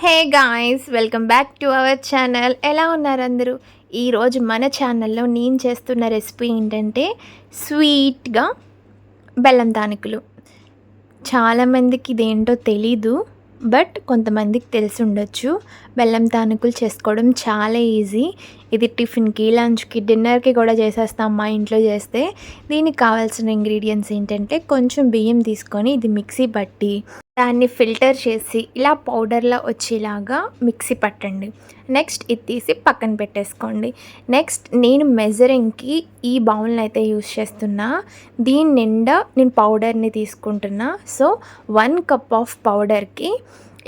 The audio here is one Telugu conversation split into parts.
Hey guys welcome back to our channel. ఎలా ఉన్నారు అందరూ? ఈరోజు మన ఛానల్లో నేను చేస్తున్న రెసిపీ ఏంటంటే స్వీట్గా బెల్లం తానికులు చాలామందికి ఇదేంటో తెలీదు బట్ కొంతమందికి తెలిసి ఉండొచ్చు. బెల్లం తానుకులు చేసుకోవడం చాలా ఈజీ. ఇది టిఫిన్కి లంచ్కి డిన్నర్కి కూడా చేసేస్తాం మా ఇంట్లో చేస్తే. దీనికి కావాల్సిన ఇంగ్రీడియంట్స్ ఏంటంటే కొంచెం బియ్యం తీసుకొని ఇది మిక్సీ పట్టి దాన్ని ఫిల్టర్ చేసి ఇలా పౌడర్లా వచ్చేలాగా మిక్సీ పట్టండి. నెక్స్ట్ ఇది తీసి పక్కన పెట్టేసుకోండి. నెక్స్ట్ నేను మెజరింగ్కి ఈ బౌల్ని అయితే యూస్ చేస్తున్నా. దీని నిండా నేను పౌడర్ని తీసుకుంటున్నా. సో వన్ కప్ ఆఫ్ పౌడర్కి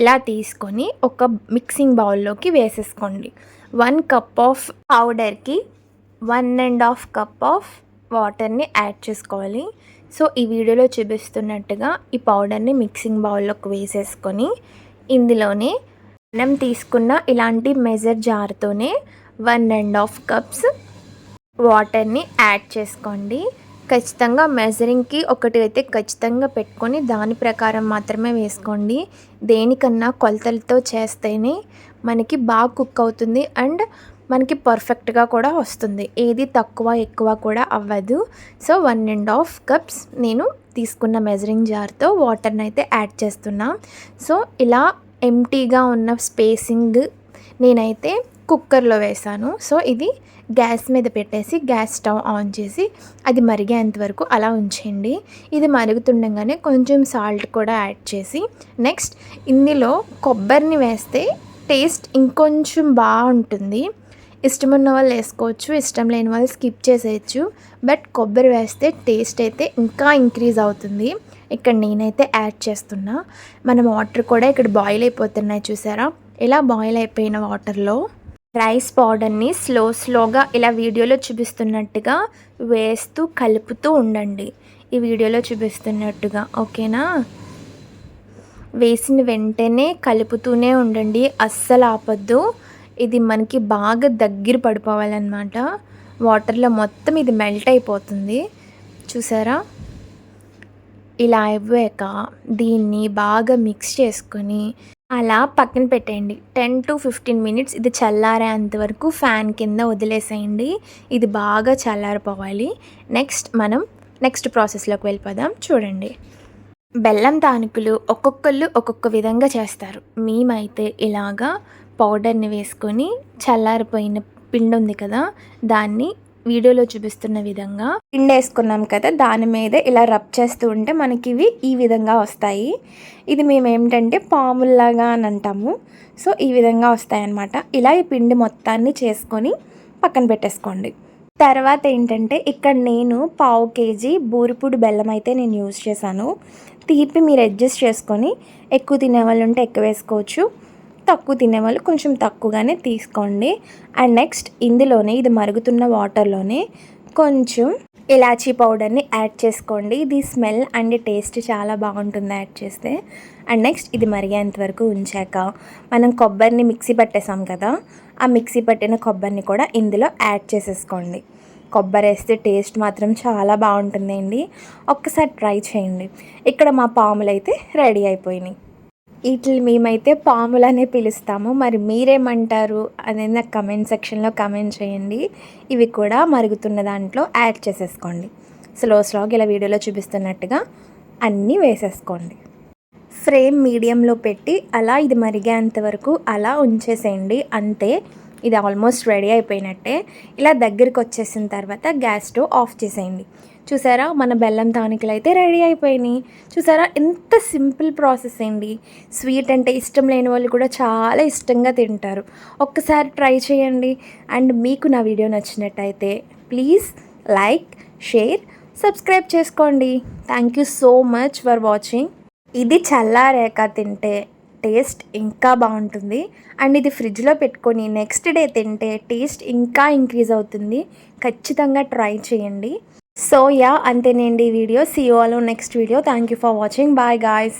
ఇలా తీసుకొని ఒక మిక్సింగ్ బౌల్లోకి వేసేసుకోండి. One cup of పౌడర్కి one and half cup of వాటర్ని యాడ్ చేసుకోవాలి. సో ఈ వీడియోలో చూపిస్తున్నట్టుగా ఈ పౌడర్ని మిక్సింగ్ బౌల్లోకి వేసేసుకొని ఇందులోనే మనం తీసుకున్న ఇలాంటి మెజర్ జార్తోనే వన్ అండ్ హాఫ్ కప్స్ వాటర్ని యాడ్ చేసుకోండి. ఖచ్చితంగా మెజరింగ్కి ఒకటి అయితే ఖచ్చితంగా పెట్టుకొని దాని ప్రకారం మాత్రమే వేసుకోండి. దేనికన్నా కొలతలతో చేస్తేనే మనకి బాగా కుక్ అవుతుంది అండ్ మనకి పర్ఫెక్ట్గా కూడా వస్తుంది. ఏది తక్కువ ఎక్కువ కూడా అవ్వదు. So one and half cups నేను తీసుకున్న మెజరింగ్ జార్తో వాటర్ని అయితే యాడ్ చేస్తున్నా. సో ఇలా ఎంటీగా ఉన్న స్పేసింగ్ నేనైతే కుక్కర్లో వేసాను. సో ఇది గ్యాస్ మీద పెట్టేసి గ్యాస్ స్టవ్ ఆన్ చేసి అది మరిగేంత వరకు అలా ఉంచండి ఇది మరుగుతుండగానే కొంచెం సాల్ట్ కూడా యాడ్ చేసి నెక్స్ట్ ఇందులో కొబ్బరిని వేస్తే టేస్ట్ ఇంకొంచెం బాగుంటుంది. ఇష్టం ఉన్న వాళ్ళు వేసుకోవచ్చు ఇష్టం లేని వాళ్ళు స్కిప్ చేసేయచ్చు. బట్ కొబ్బరి వేస్తే టేస్ట్ అయితే ఇంకా ఇంక్రీజ్ అవుతుంది. ఇక్కడ నేనైతే యాడ్ చేస్తున్నా. మన వాటర్ కూడా ఇక్కడ బాయిల్ అయిపోతున్నాయి చూసారా? ఇలా బాయిల్ అయిపోయిన వాటర్లో రైస్ పౌడర్ని స్లో స్లోగా ఇలా వీడియోలో చూపిస్తున్నట్టుగా వేస్తూ కలుపుతూ ఉండండి. ఈ వీడియోలో చూపిస్తున్నట్టుగా ఓకేనా? వేసిన వెంటనే కలుపుతూనే ఉండండి. అస్సలు ఆపొద్దు. ఇది మనకి బాగా దగ్గర పడిపోవాలన్నమాట. వాటర్లో మొత్తం ఇది మెల్ట్ అయిపోతుంది. చూసారా? ఇలా అయ్యాక దీన్ని బాగా మిక్స్ చేసుకొని అలా పక్కన పెట్టేయండి. టెన్ టు ఫిఫ్టీన్ మినిట్స్ ఇది చల్లారేంత వరకు ఫ్యాన్ కింద వదిలేసేయండి. ఇది బాగా చల్లారిపోవాలి. నెక్స్ట్ మనం నెక్స్ట్ ప్రాసెస్లోకి వెళ్ళిపోదాం. చూడండి. బెల్లం తానుకులు ఒక్కొక్కళ్ళు ఒక్కొక్క విధంగా చేస్తారు. మేమైతే ఇలాగా పౌడర్ని వేసుకొని చల్లారిపోయిన పిండి ఉంది కదా దాన్ని వీడియోలో చూపిస్తున్న విధంగా పిండి వేసుకున్నాం కదా దాని మీద ఇలా రబ్ చేస్తూ ఉంటే మనకి ఇవి ఈ విధంగా వస్తాయి. ఇది మేము ఏమిటంటే పాముల్లాగా అని అంటాము. సో ఈ విధంగా వస్తాయన్నమాట. ఇలా ఈ పిండి మొత్తాన్ని చేసుకొని పక్కన పెట్టేసుకోండి. తర్వాత ఏంటంటే ఇక్కడ నేను పావు కేజీ బూరిపూడి బెల్లం అయితే నేను యూజ్ చేశాను. తీపి మీరు అడ్జస్ట్ చేసుకొని ఎక్కువ తినే వాళ్ళు ఉంటే ఎక్కువ వేసుకోవచ్చు. తక్కువ తినేవాళ్ళు కొంచెం తక్కువగానే తీసుకోండి. అండ్ నెక్స్ట్ ఇందులోనే ఇది మరుగుతున్న వాటర్లోనే కొంచెం ఇలాచీ పౌడర్ని యాడ్ చేసుకోండి. ఇది స్మెల్ అండ్ టేస్ట్ చాలా బాగుంటుంది యాడ్ చేస్తే. అండ్ నెక్స్ట్ ఇది మరిగేంత వరకు ఉంచాక మనం కొబ్బరిని మిక్సీ పట్టేసాం కదా ఆ మిక్సీ పట్టిన కొబ్బరిని కూడా ఇందులో యాడ్ చేసేసుకోండి. కొబ్బరి వేస్తే టేస్ట్ మాత్రం చాలా బాగుంటుందండి. ఒక్కసారి ట్రై చేయండి. ఇక్కడ మా పాములు అయితే రెడీ అయిపోయినాయి. వీటిని మేమైతే పాములనే పిలుస్తాము. మరి మీరేమంటారు అనేది నాకు కమెంట్ సెక్షన్లో కమెంట్ చేయండి. ఇవి కూడా మరుగుతున్న దాంట్లో యాడ్ చేసేసుకోండి. స్లో స్లాగ్ ఇలా వీడియోలో చూపిస్తున్నట్టుగా అన్నీ వేసేసుకోండి. ఫ్రేమ్ మీడియంలో పెట్టి అలా ఇది మరిగేంత వరకు అలా ఉంచేసేయండి. అంతే ఇది ఆల్మోస్ట్ రెడీ అయిపోయినట్టే. ఇలా దగ్గరికి వచ్చేసిన తర్వాత గ్యాస్ స్టవ్ ఆఫ్ చేసేయండి. చూసారా? మన బెల్లం తానికలు అయితే రెడీ అయిపోయినాయి. చూసారా? ఎంత సింపుల్ ప్రాసెస్ అండి. స్వీట్ అంటే ఇష్టం లేని వాళ్ళు కూడా చాలా ఇష్టంగా తింటారు. ఒక్కసారి ట్రై చేయండి. అండ్ మీకు నా వీడియో నచ్చినట్టయితే ప్లీజ్ లైక్ షేర్ సబ్స్క్రైబ్ చేసుకోండి. Thank you so much for watching. ఇది చల్లారాక తింటే టేస్ట్ ఇంకా బాగుంటుంది. అండ్ ఇది ఫ్రిడ్జ్లో పెట్టుకొని నెక్స్ట్ డే తింటే టేస్ట్ ఇంకా ఇంక్రీజ్ అవుతుంది. ఖచ్చితంగా ట్రై చేయండి. సో యా అంతేనండి ఈ video. See all next video thank you for watching bye guys